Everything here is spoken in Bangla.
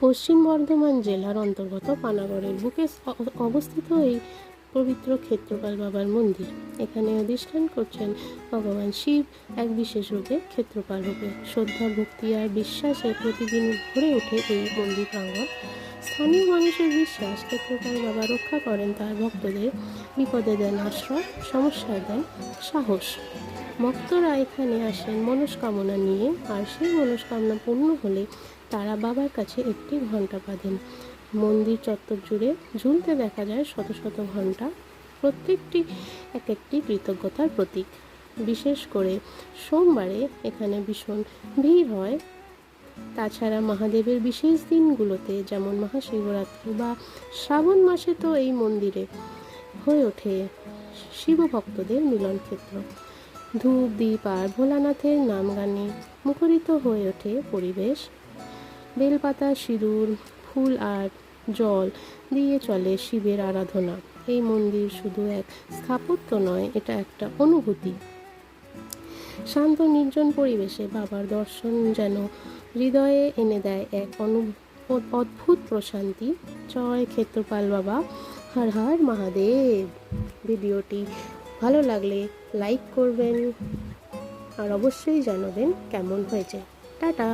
পশ্চিম বর্ধমান জেলার অন্তর্গত পানাগড়ের বুকে অবস্থিত এই পবিত্র ক্ষেত্রপাল বাবার মন্দির। এখানে অধিষ্ঠান করছেন ভগবান শিব, এক বিশেষ রূপে ক্ষেত্রপাল রূপে। শ্রদ্ধা ভক্তি আর বিশ্বাসে প্রতিদিন ভরে ওঠে এই মন্দির প্রাঙ্গণ স্থানীয় মানুষের বিশ্বাস ক্ষেত্রপাল বাবা রক্ষা করেন তার ভক্তদের, বিপদে দেন আশ্রয়, সমস্যায় দেন সাহস। ভক্তরা এখানে আসেন মনস্কামনা নিয়ে, আর সেই মনস্কামনা পূর্ণ হলে তারা বাবার কাছে একটি ঘণ্টা বাঁধেন। মন্দির চত্বর জুড়ে ঝুলতে দেখা যায় শত শত ঘণ্টা প্রত্যেকটি এক একটি কৃতজ্ঞতার প্রতীক। বিশেষ করে সোমবারে এখানে ভীষণ ভিড় হয় তাছাড়া মহাদেবের বিশেষ দিনগুলোতে, যেমন মহাশিবরাত্রি বা শ্রাবণ মাসে তো এই মন্দিরে হয়ে ওঠে শিবভক্তদের মিলন ক্ষেত্র। ধূপ দ্বীপ আর ভোলানাথের নাম গানে মুখরিত হয়ে ওঠে পরিবেশ। বেলপাতা, সিঁদুর, ফুল আর জল দিয়ে চলে শিবের আরাধনা। এই মন্দির শুধু এক স্থাপত্য নয়, এটা একটা অনুভূতি। শান্ত নির্জন পরিবেশে বাবার দর্শন যেন হৃদয়ে এনে দেয় এক অনু অদ্ভুত প্রশান্তি। জয় ক্ষেত্রপাল বাবা, হর হর মহাদেব। ভিডিওটি ভালো লাগলে লাইক করবেন আর অবশ্যই জানাবেন কেমন হয়েছে। টাটা।